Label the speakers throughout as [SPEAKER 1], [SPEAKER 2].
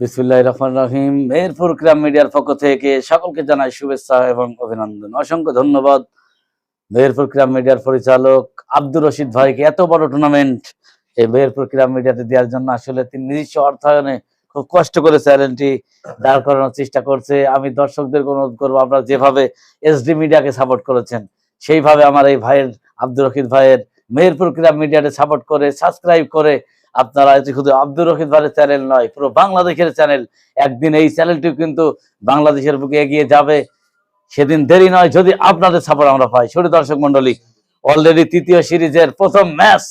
[SPEAKER 1] বিসমুল্লাহ রহমান রহিম। মেহেরপুর ক্রাম মিডিয়ার পক্ষ থেকে সকলকে জানাই শুভেচ্ছা এবং অভিনন্দন। অসংখ্য ধন্যবাদ। মেহেরপুর ক্রাম মিডিয়ার পরিচালক আব্দুর রশিদ ভাইকে। এত বড় টুর্নামেন্ট এই মেহেরপুর ক্রাম মিডিয়াতে দেওয়ার জন্য আসলে তিনি নিজস্ব অর্থায়নে খুব কষ্ট করে চ্যানেলটি দাঁড় করানোর চেষ্টা করছে। আমি দর্শকদের অনুরোধ করব, আপনারা যেভাবে এসডি মিডিয়াকে সাপোর্ট করেছেন, সেইভাবে আমার এই ভাইয়ের, আব্দুর রশিদ ভাইয়ের মেহেরপুর ক্রাম মিডিয়াতে সাপোর্ট করে সাবস্ক্রাইব করে আপনারা শুধু আব্দুর ভাইয়ের চ্যানেল নয়, পুরো বাংলাদেশের চ্যানেল একদিন এই চ্যানেলটিও কিন্তু বাংলাদেশের বুকে এগিয়ে যাবে। সেদিন দেরি নয়, যদি আপনাদের সাপোর্ট আমরা পাই। ছোট দর্শক মন্ডলী অলরেডি তৃতীয় সিরিজের প্রথম ম্যাচ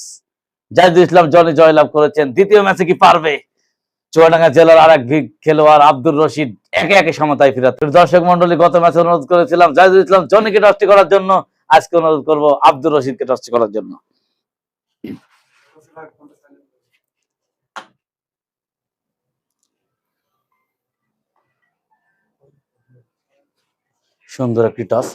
[SPEAKER 1] জাহিদুল ইসলাম জনি জয়লাভ করেছেন। দ্বিতীয় ম্যাচে কি পারবে? চুয়াডাঙ্গা জেলার আর এক খেলোয়াড় আব্দুর রশিদ একে একে সমতায় ফিরাতে দর্শক মন্ডলী গত ম্যাচে অনুরোধ করেছিলাম, জাহিদুল ইসলাম জনিকে টস্টি করার জন্য। আজকে অনুরোধ করব আব্দুর রশিদকে টস্টি করার জন্য। সুন্দর একটি টস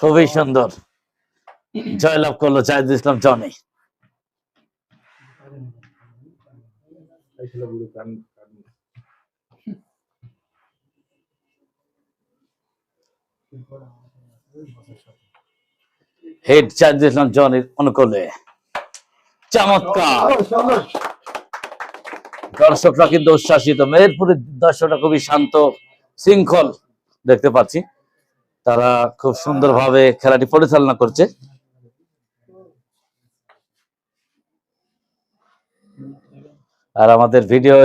[SPEAKER 1] খুবই সুন্দর। জয়লাভ করল জাহিদুল ইসলাম জনি। হেড জাহিদুল ইসলাম জনির অনুকূলে। চমৎকার। দর্শকরা কিন্তু উচ্ছ্বাসিত। মেহেরপুরের দর্শকরা খুবই শান্ত শৃঙ্খল দেখতে পাচ্ছি। তারা খুব সুন্দরভাবে খেলাটি পরিচালনা করছে। আর আমাদের ভিডিও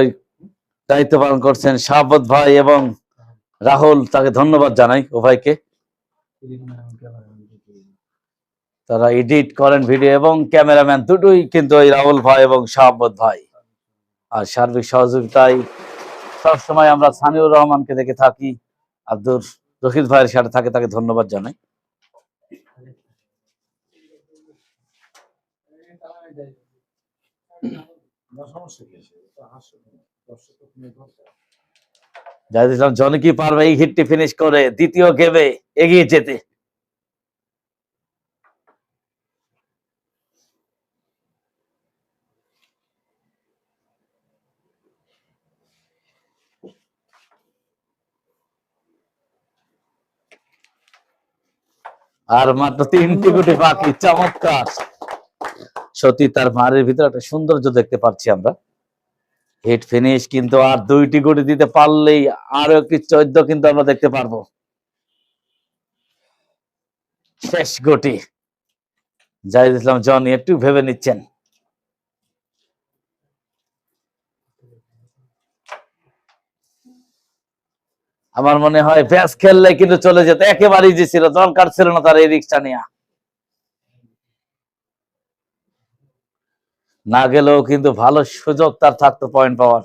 [SPEAKER 1] দায়িত্ব পালন করছেন শাহাবত ভাই এবং রাহুল তাকে ধন্যবাদ জানাই ও ভাইকে তারা এডিট করেন ভিডিও এবং ক্যামেরাম্যান দুটোই কিন্তু ওই রাহুল ভাই এবং শাহাবত ভাই। আর সার্বিক সহযোগিতায় সবসময় আমরা সানিউর রহমানকে দেখে থাকি, আব্দুর রশিদ ভাইয়ের সাথে থাকে তাকে ধন্যবাদ জানাই। জাহিদ ইসলাম জনি কি পারবে এই হিটটি ফিনিশ করে দ্বিতীয় গেমে এগিয়ে যেতে। আর মাত্র তিনটি কোটি বাকি, চমৎকার। সতী, তার মারের ভিতরে একটা সৌন্দর্য দেখতে পাচ্ছি আমরা। হেড ফিনিশ কিন্তু আর দুইটি গুটি দিতে পারলেই আরও একটি চৈদ্য কিন্তু আমরা দেখতে পারব। শেষ গুটি। জাহিদ ইসলাম, জন, একটু ভেবে নিচ্ছেন। আমার মনে হয় ব্যাস খেললে কিন্তু চলে যেত। একেবারেই যে ছিল, দরকার ছিল না তার এই রিক্সটা নেওয়া না গেলেও কিন্তু ভালো সুযোগ তার থাকতো পয়েন্ট পাওয়ার।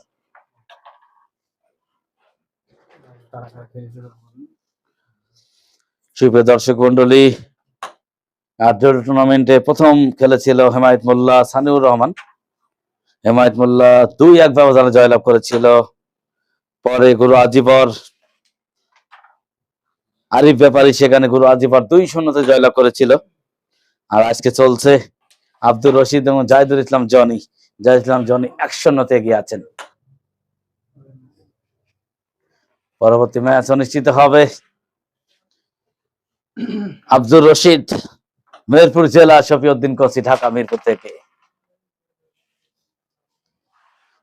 [SPEAKER 1] সুপ্রিয় দর্শক মন্ডলী আর্জর টুর্নামেন্টে প্রথম খেলেছিল হেমায়ত মোল্লা সানিউর রহমান। হেমায়ত মোল্লা দুই এক ব্যবধানে জয়লাভ করেছিল। পরে গুরু আজিবর আরিফ ব্যাপারী সেখানে গুরু আজিবর দুই শূন্যতে জয়লাভ করেছিল। আর আজকে চলছে আব্দুর রশিদ এবং জাহিদুল ইসলাম জনি। জাহিদুল ইসলাম জনি এক শূন্যতে এগিয়ে আছেন। পরবর্তী ম্যাচ অনুষ্ঠিত হবে আব্দুর রশিদ মেহেরপুর জেলা শফিউদ্দিন কসি ঢাকা মিরপুর থেকে।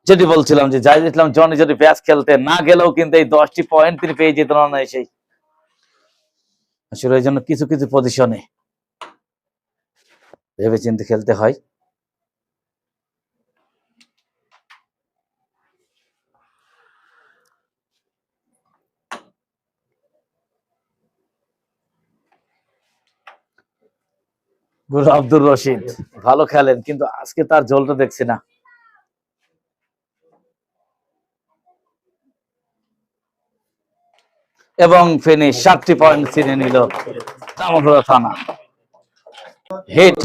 [SPEAKER 1] যেটি বলছিলাম যে জাহিদ ইসলাম জনি যদি ব্যাচ খেলতে না গেলেও কিন্তু এই দশটি পয়েন্ট তিনি পেয়ে যেতেন না সেই আসলে এই জন্য কিছু কিছু পজিশনে ভেবে চিন্তে খেলতে হয়। গুরু আব্দুর রশিদ, ভালো খেলেন, কিন্তু আজকে তার জলটা দেখছি না। এবং ফেনি সাতটি পয়েন্ট ছিনে নিল দামোদরা থানা। হিট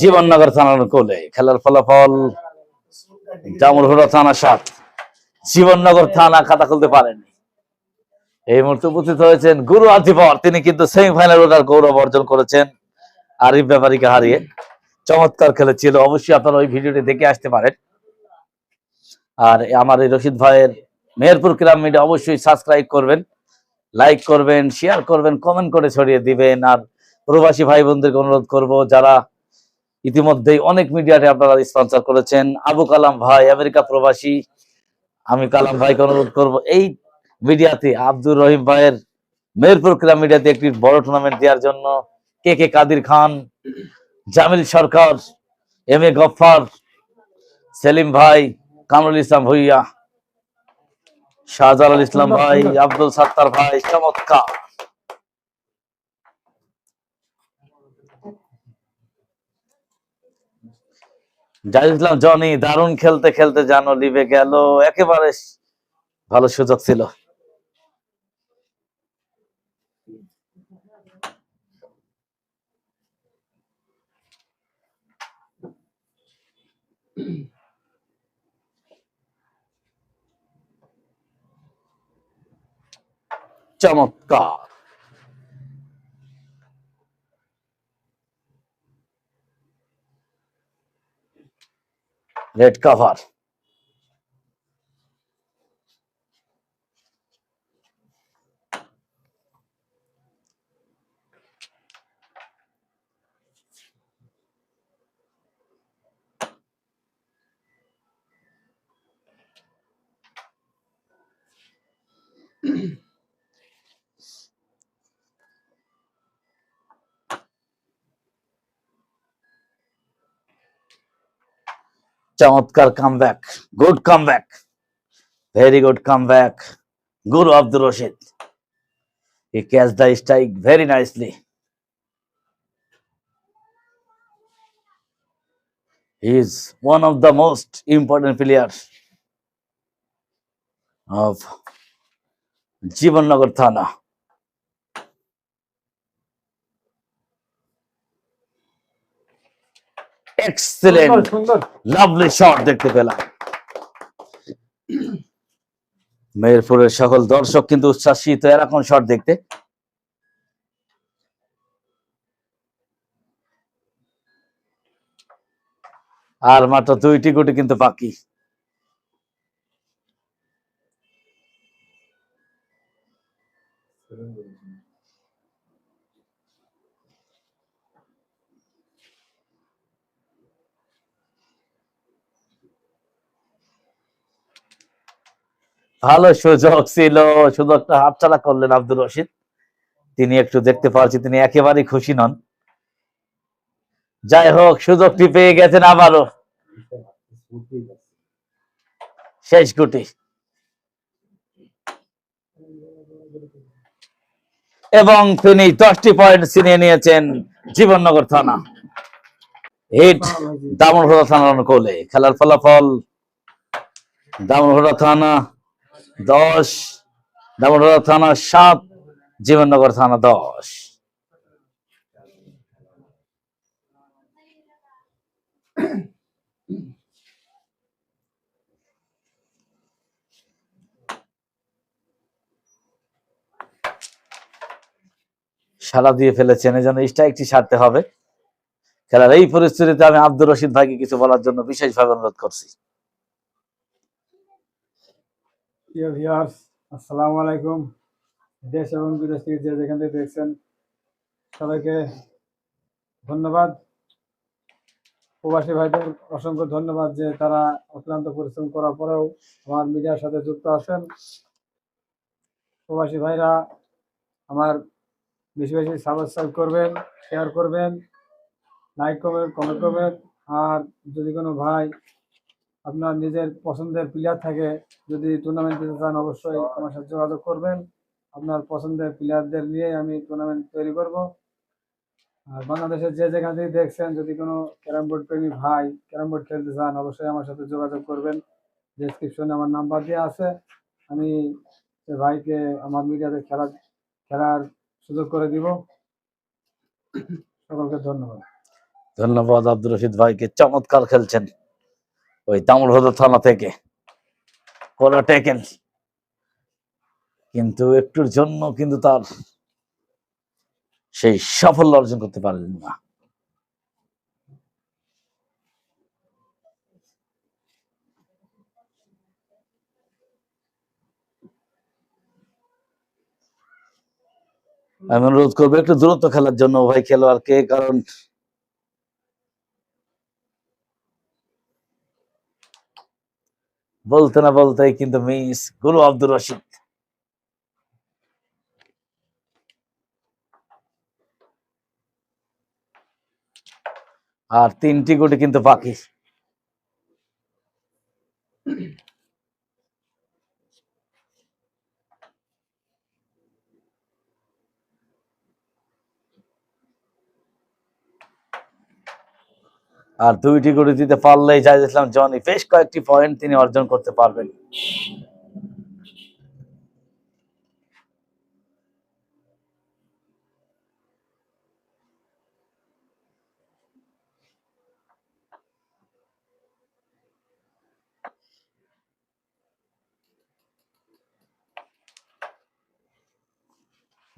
[SPEAKER 1] জীবননগর থানার কোলে খেলার ফলাফল জামুরহুড়া থানা সাত। জীবননগর থানা খাতা খুলতে পারেনি। এই মুহূর্তে উপস্থিত হয়েছেন গুরু আতিফর। তিনি কিন্তু সেমিফাইনাল ওঠার গৌরব অর্জন করেছেন। আরিফ ব্যাপারীকে হারিয়ে চমৎকার খেলেছিল। অবশ্যই আপনারা ওই ভিডিওটি দেখে আসতে পারেন। আর আমার এই রশিদ ভাইয়ের মেহেরপুর ক্রাম মিডিয়া অবশ্যই সাবস্ক্রাইব করবেন লাইক করবেন শেয়ার করবেন কমেন্ট করে ছড়িয়ে দিবেন। আর প্রবাসী ভাই বোনদেরকে অনুরোধ করব, যারা ইতিমধ্যেই অনেক মিডিয়াতে আপনারা স্পন্সর করেছেন, আবু কালাম ভাই, আমেরিকা প্রবাসী, আমি কালাম ভাইকে অনুরোধ করব, এই মিডিয়াতে আব্দুর রহিম ভাইয়ের মেহেরপুর ক্রাম মিডিয়াতে একটি বড় টুর্নামেন্ট দেওয়ার জন্য কে কে কাদির খান, জামিল সরকার, এম এ গফফার, সেলিম ভাই, কামরুল ইসলাম ভুইয়া শাহজালাল ইসলাম ভাই। আব্দুল সাত্তার ভাই চমৎকার। জাহিদ ইসলাম জনি দারুণ খেলতে খেলতে জানো লিবে গেল একেবারে ভালো সুযোগ ছিল। চমৎকার। রেড কাভার চমৎকার comeback good comeback very good comeback guru Abdur Rashid he catch the strike very nicely he is one of the most important players of Jibannagar থানা এক্সেলেন্ট লাভলি শট দেখতে পেলাম। মেহেরপুরের সকল দর্শক কিন্তু উচ্ছ্বাসিত এরকম শট দেখতে। আর মাত্র দুইটি গুটি কিন্তু বাকি। ভালো সুযোগ ছিল, সুযোগটা হাতছাড়া করলেন আব্দুর রশিদ। তিনি একটু দেখতে পাচ্ছি, তিনি একেবারেই খুশি নন। যাই হোক, সুযোগটি পেয়ে গেছেন আবারও। শেষ গুটি। এবং তিনি দশটি পয়েন্ট ছিনিয়ে নিয়েছেন জীবননগর থানা। হিট দামনঘোড়া থানার কোলে খেলার ফলাফল দামনঘোড়া থানা দশ দামনঘোড়া থানা সাত, জীবননগর থানা দশ। সারা দিয়ে ফেলেছেন এই জন্য স্ট্রাইকটি সারতে হবে। খেলার এই পরিস্থিতিতে আমি আব্দুর রশিদ ভাইকে কিছু বলার জন্য বিশেষভাবে অনুরোধ করছি।
[SPEAKER 2] প্রিয় ভিউয়ার্স আসসালামু আলাইকুম। দেশ এবং বিদেশ থেকে যে যেখান থেকে দেখছেন, সবাইকে ধন্যবাদ। প্রবাসী ভাইদের অসংখ্য ধন্যবাদ যে তারা অক্লান্ত পরিশ্রম করার পরেও আমার মিডিয়ার সাথে যুক্ত আছেন। প্রবাসী ভাইরা, আমার বেশি বেশি সাবস্ক্রাইব করবেন শেয়ার করবেন লাইক করবেন কমেন্ট করবেন। আর যদি কোনো ভাই আপনার নিজের পছন্দের প্লেয়ার থাকে, যদি টুর্নামেন্ট দিতে চান অবশ্যই আমার সাথে যোগাযোগ করবেন। আপনার পছন্দের প্লেয়ারদের নিয়ে আমি টুর্নামেন্ট তৈরি করব। আর বাংলাদেশের যে যেখান থেকে দেখছেন, যদি কোনো ক্যারাম বোর্ড প্রেমী ভাই ক্যারাম বোর্ড খেলতে চান, অবশ্যই আমার সাথে যোগাযোগ করবেন। ডেসক্রিপশনে আমার নাম্বার দেওয়া আছে। আমি ভাইকে আমার মিডিয়াতে খেলার খেলার সুযোগ করে দিব। সকলকে ধন্যবাদ।
[SPEAKER 1] ধন্যবাদ, আব্দুর রশিদ ভাইকে চমৎকার খেলছেন। ওই তামুলহদ থানা থেকে কোলা টেকেন কিন্তু একটুর জন্য কিন্তু তার সেই সাফল্য অর্জন করতে পারলেন না। আমি অনুরোধ করব একটু দূরত্ব খেলার জন্য ভাই খেলোয়াড়কে, কারণ বলতে না বলতে কিন্তু মিস গুরু আব্দুর রশিদ। আর তিনটি গুটি কিন্তু বাকি। আর দুইটি গুটি দিতে পারলেই জাহিদ ইসলাম জনি, বেশ কয়েকটি পয়েন্ট তিনি অর্জন করতে পারবেন।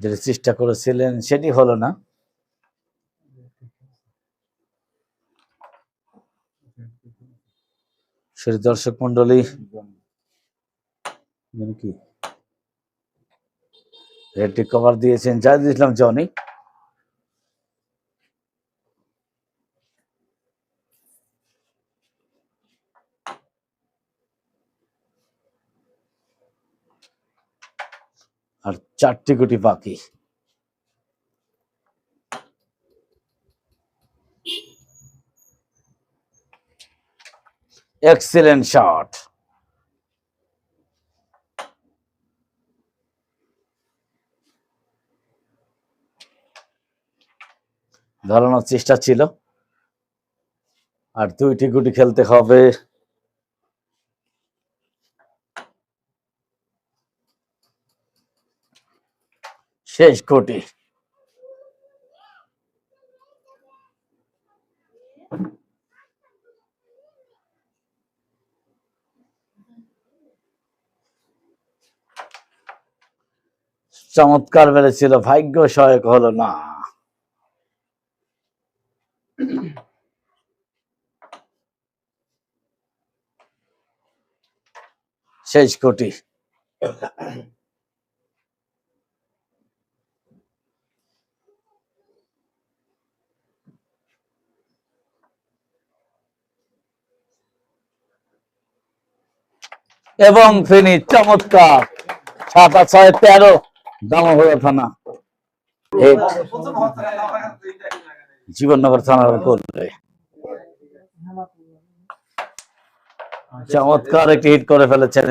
[SPEAKER 1] যেটি চেষ্টা করেছিলেন, সেটি হলো না। সেটি দর্শক মন্ডলী কি? রেডটি কভার দিয়েছেন জাহিদ ইসলাম জনি। আর চারটি গুটি বাকি। এক্সিলেন্ট শট ধরানোর চেষ্টা ছিল। আর দুইটি গুটি খেলতে হবে। শেষ গুটি। চমৎকার বেড়েছিল ভাগ্য সহায়ক হলো না। শেষ কোটি। এবং ফিনি চমৎকার। সাত ছয় তেরো। দামোহরা থানা। জীবননগর থানার চমৎকার একটি হিট করে ফেলেছেন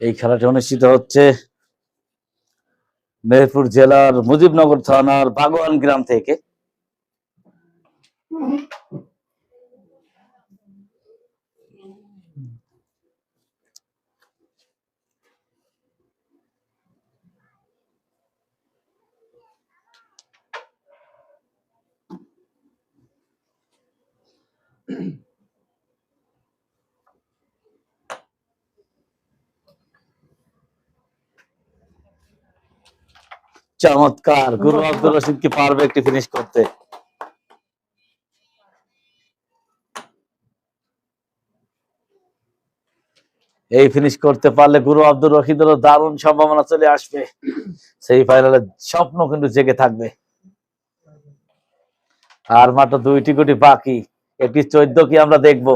[SPEAKER 1] এই খেলাটি অনুষ্ঠিত হচ্ছে মেহেরপুর জেলার মুজিবনগর থানার বাগোয়ান গ্রাম থেকে। চমৎকার গুরু আব্দুল রশিদ কি পারবে একটি ফিনিশ করতে এই ফিনিশ করতে পারলে গুরু আব্দুল রশিদেরও দারুণ সম্ভাবনা চলে আসবে। সেই ফাইনালে স্বপ্ন কিন্তু জেগে থাকবে। আর মাত্র দুইটি কোটি বাকি। একটি চোদ্দ কি আমরা দেখব।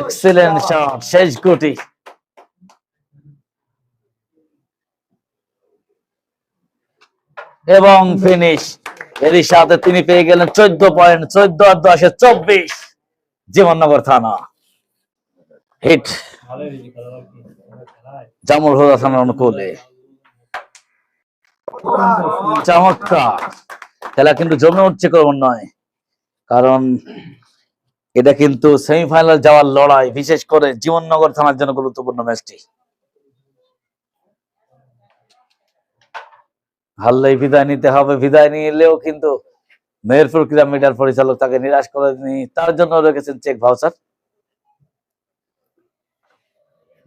[SPEAKER 1] এক্সিলেন্ট শট শেষ গুটি। এবং ফিনিশ এরই সাথে তিনি পেয়ে গেলেন চোদ্দ পয়েন্ট, চোদ্দ আর দশে চব্বিশ জীবননগর থানা। হিট। জামুল হুদা থানার অনুকূলে। চমৎকার। খেলা কিন্তু জমে উঠছে কোন নয়। কারণ এটা কিন্তু সেমিফাইনাল যাওয়ার লড়াই, বিশেষ করে জীবননগর থানার জন্য গুরুত্বপূর্ণ ম্যাচটি। হারলেই বিদায় নিতে হবে, বিদায় নিলেও কিন্তু মেহেরপুর ক্রীড়া মিডিয়ার পরিচালক তাকে নিরাশ করেনি তার জন্য রেখেছেন চেক ভাউচার।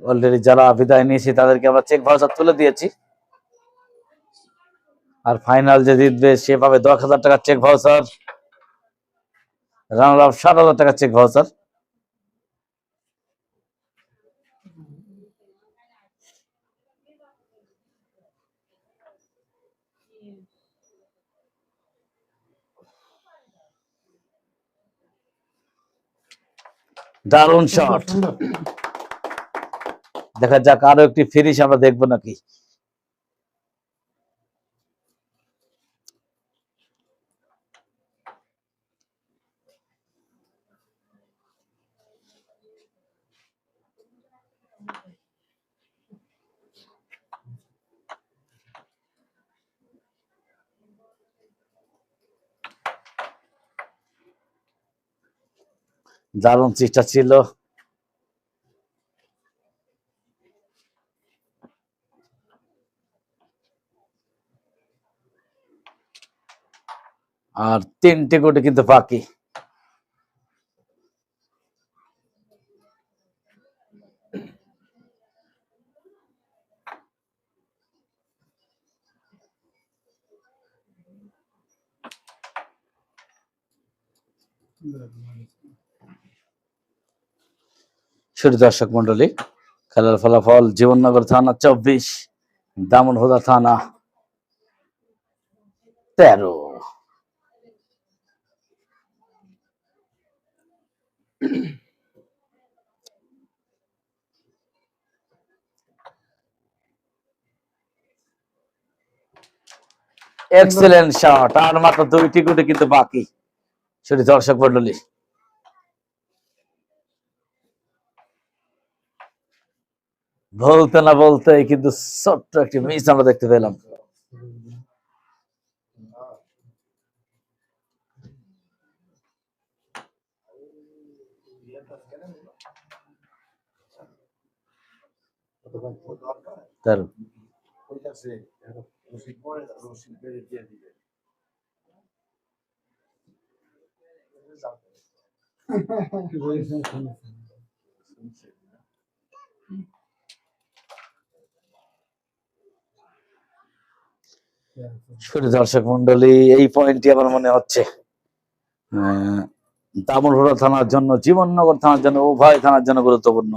[SPEAKER 1] অলরেডি যারা বিদায় নিয়েছি তাদেরকে আমরা চেক ভাউচার তুলে দিয়েছি। আর ফাইনাল যে জিতবে সে পাবে দশ হাজার টাকার চেক ভাউচার রানার আপ ষাট হাজার টাকার চেক ভাউচার। দারুণ শট দেখা যাক আরও একটি ফিনিশ আমরা দেখব নাকি। দারুণ চেষ্টা ছিল। আর তিনটে কোটি কিন্তু বাকি। শুধু দর্শক মন্ডলী খেলার ফলাফল জীবননগর থানা চব্বিশ দামনহুদা থানা তেরো। এক্সেলেন্ট শট আর মাত্র দুইটি গুটি কিন্তু বাকি। শুধু দর্শক মন্ডলী বলতে না বলতে কিন্তু ছোট্ট একটি মিস আমরা দেখতে পেলাম।
[SPEAKER 2] কি বলেছেন?
[SPEAKER 1] শুধু দর্শক মন্ডলী, এই পয়েন্টটি আমার মনে হচ্ছে দামোদর থানার জন্য, জীবননগর থানার জন্য, উভয় থানার জন্য গুরুত্বপূর্ণ।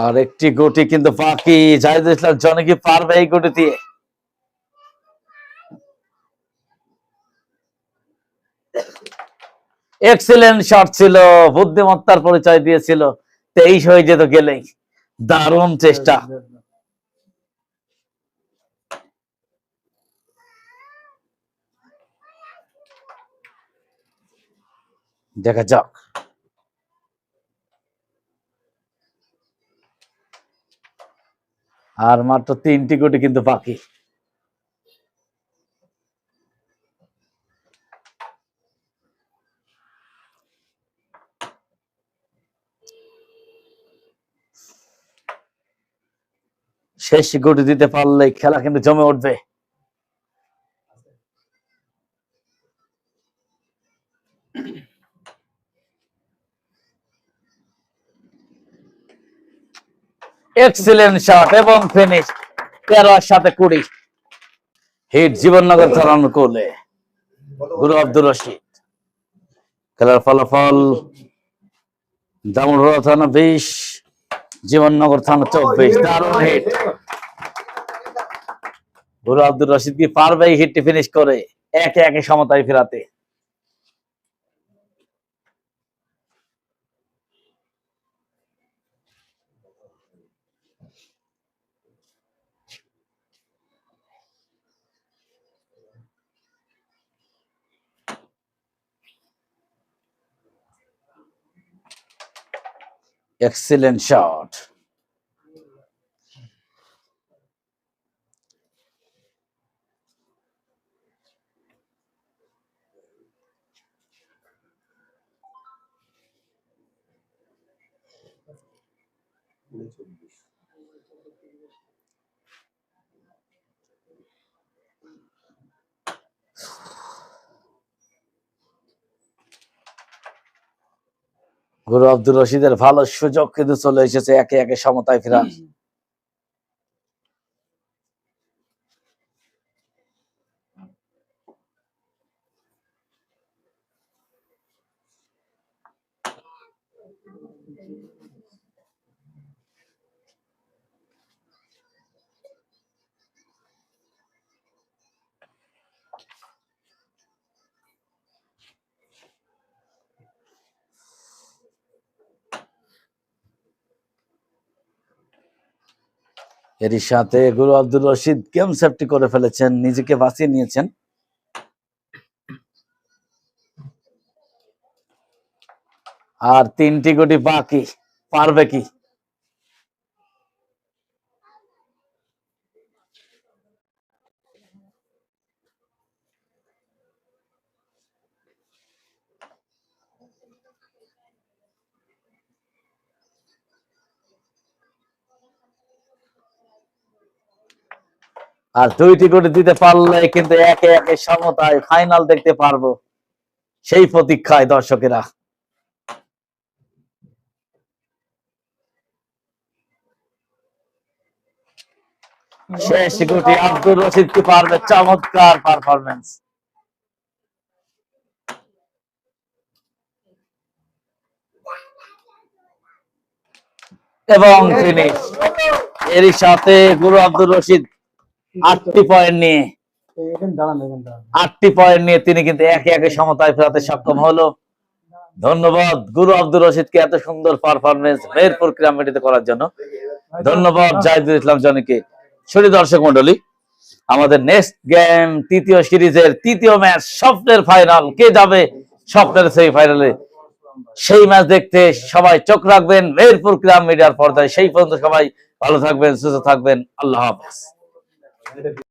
[SPEAKER 1] আর একটি গুটি কিন্তু বাকি, জাহিদ ইসলাম জনে কি পারবে এই গুটি দিয়ে? এক্সিলেন্ট শট ছিল, বুদ্ধিমত্তার পরিচয় দিয়েছিল, তেইশ হয়ে যেত গেলেই। দারুণ চেষ্টা। দেখা যাক। আর মাত্র তিনটি কোটি কিন্তু বাকি। শেষ গুটি দিতে পারলে খেলা কিন্তু জমে উঠবে। এক্সিলেন্ট শট এবং ফিনিশ তেরো সাথে কুড়ি। হিট জীবননগর থানার কোলে, গুরু আব্দুর রশিদ। খেলার ফলাফল দামোদর থানা বিশ, জীবননগর থানা চব্বিশ। দারুণ হিট। গুরু আব্দুর রশিদ কি পারবে হিটটি ফিনিশ করে একে একে সমতায় ফেরাতে Excellent shot. গুরু আব্দুর রশিদের ভালো সুযোগ কিন্তু চলে এসেছে একে একে সমতায় ফেরার এরই সাথে গুরু আব্দুল রশিদ গেম সেফটি করে ফেলেছেন, নিজেকে বাঁচিয়ে নিয়েছেন। আর তিনটি গুটি বাকি, পারবে কি? আর দুইটি গুটি দিতে পারলে কিন্তু একে একে সমতায় ফাইনাল দেখতে পারব। সেই প্রতীক্ষায় দর্শকেরা। শেষ গুটি আব্দুর রশিদ কি পারবে? চমৎকার পারফরমেন্স এবং ফিনিশ এরই সাথে গুরু আব্দুর রশিদ আটটি পয়েন্ট নিয়ে। আটটি পয়েন্ট নিয়ে তিনি কিন্তু একে একে সমতায় ফেরাতে সক্ষম হলো। ধন্যবাদ গুরু আব্দুর রশিদকে এত সুন্দর পারফরমেন্স মেহেরপুর ক্রীড়ামেটিতে করার জন্য। ধন্যবাদ জাহিদুল ইসলাম জনিকে। দর্শক মন্ডলী আমাদের নেক্সট গেম তৃতীয় সিরিজের তৃতীয় ম্যাচ স্বপ্নের ফাইনাল কে যাবে স্বপ্নের সেই ফাইনালে সেই ম্যাচ দেখতে সবাই চোখ রাখবেন। মেহেরপুর ক্রীড়া মিডিয়ার পর্দায় সেই পর্যন্ত সবাই ভালো থাকবেন সুস্থ থাকবেন। আল্লাহ হাফেজ। Gracias.